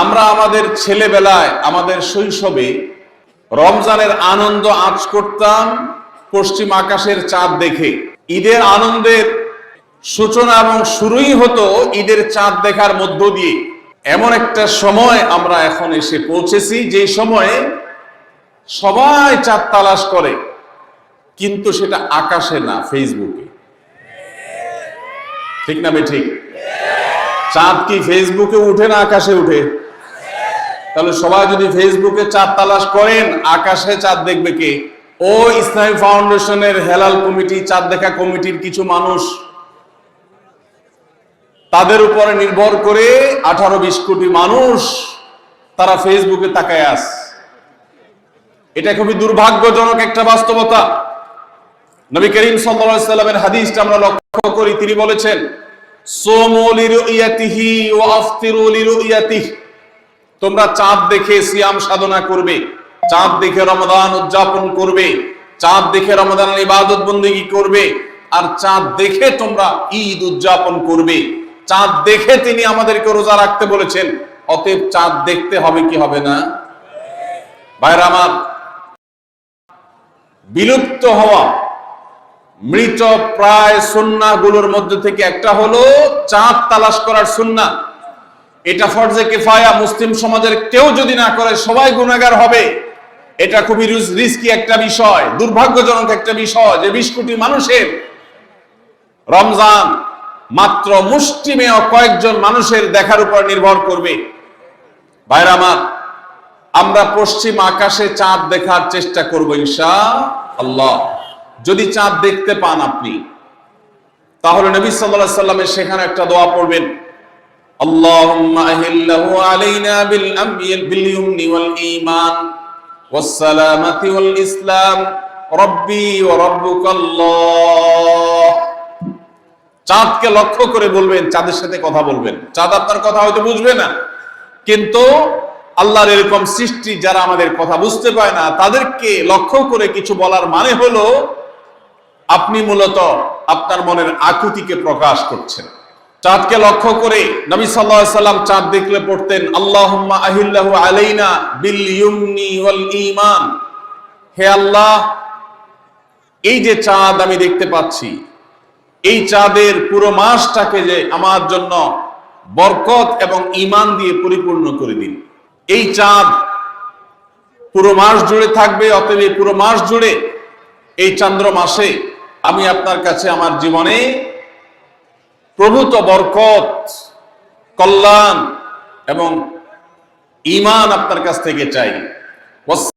আমরা আমাদের ছেলেবেলায় আমাদের শৈশবে রমজানের আনন্দ আজ করতাম, পশ্চিম আকাশের চাঁদ দেখে। ঈদের আনন্দের সূচনা এবং শুরুই হতো ঈদের চাঁদ দেখার মধ্য দিয়ে। এমন একটা সময় আমরা এখন এসে পৌঁছেছি, যে সময়ে সবাই চাঁদ তালাশ করে, কিন্তু সেটা আকাশে না, ফেসবুকে। ঠিক না ঠিক? চাঁদ কি ফেসবুকে উঠে না আকাশে উঠে? তাহলে সবাই যদি ফেসবুকে চাঁদ তালাশ করেন, আকাশে চাঁদ দেখবে কে? ও ইসলামী ফাউন্ডেশনের হেলাল কমিটি, চাঁদ দেখা কমিটির কিছু মানুষ। তাদের উপরে নির্ভর করে আঠারো বিশ কোটি মানুষ তারা ফেসবুকে তাকায় আস এটা খুবই দুর্ভাগ্যজনক একটা বাস্তবতা। নবী করিম সাল্লামের হাদিসটা আমরা লক্ষ্য করি। তিনি বলেছেন, সোমু লিরুইয়াতিহি ওয়া আফতিরু লিরুইয়াতিহি। তোমরা চাঁদ দেখে সিয়াম সাধনা করবে, চাঁদ দেখে রমদান উদযাপন করবে, চাঁদ দেখে রমদান ইবাদত বন্দেগী করবে, আর চাঁদ দেখে তোমরা ঈদ উদযাপন করবে। চাঁদ দেখে তিনি আমাদেরকে রোজা রাখতে বলেছেন, অতএব চাঁদ দেখতে হবে কি হবে না? ভাইরা আমার, বিলুপ্ত হওয়া মৃত প্রায় সুন্না গুলোর মধ্যে থেকে একটা হলো চাঁদ তালাশ করার সুন্না এটা ফরজে কেফায়া মুসলিম সমাজের কেউ যদি না করে, সবাই গুণাগার হবে। এটা খুবই রিস্কি একটা বিষয়, দুর্ভাগ্যজনক একটা বিষয় যে বিশ কোটি মানুষের রমজান মাত্র মুষ্টিমেয় কয়েকজন মানুষের দেখার উপর নির্ভর করবে। ভাইরা আমার পশ্চিম আকাশে চাঁদ দেখার চেষ্টা করব ইনশা আল্লাহ যদি চাঁদ দেখতে পান আপনি, তাহলে নবী সাল্লাল্লাহু সাল্লামের সেখানে একটা দোয়া পড়বেন। اللهم أهله علينا بالأمن باليمن والإيمان والسلامة والإسلام ربي وربك الله চাঁদকে লক্ষ্য করে বলবেন চাঁদের সাথে কথা বলবেন চাঁদ আপনার কথা হয়তো বুঝবে না কিন্তু আল্লাহর এরকম সৃষ্টি যারা আমাদের কথা বুঝতে পায় না তাদেরকে লক্ষ্য করে কিছু বলার মানে হলো আপনি মূলত আপনার মনের আকুতিকে প্রকাশ করছেন চাঁদকে লক্ষ্য করে নবী সাল্লাল্লাহু সাল্লাম চাঁদ দেখলে পড়তেন, আল্লাহুম্মা আহিল্লাহু আলাইনা বিল ওয়াল ঈমান। হে আল্লাহ, এই যে চাঁদ আমি দেখতে পাচ্ছি, এই চাঁদের পুরো মাসটাকে যে আমার জন্য বরকত এবং ঈমান দিয়ে পরিপূর্ণ করে দিন। এই চাঁদ পুরো মাস জুড়ে থাকবে, অতএব পুরো মাস জুড়ে, এই চন্দ্র মাসে আমি আপনার কাছে আমার জীবনে প্রভূত বরকত কল্যাণ এবং ইমান আপনার কাছ থেকে চাই।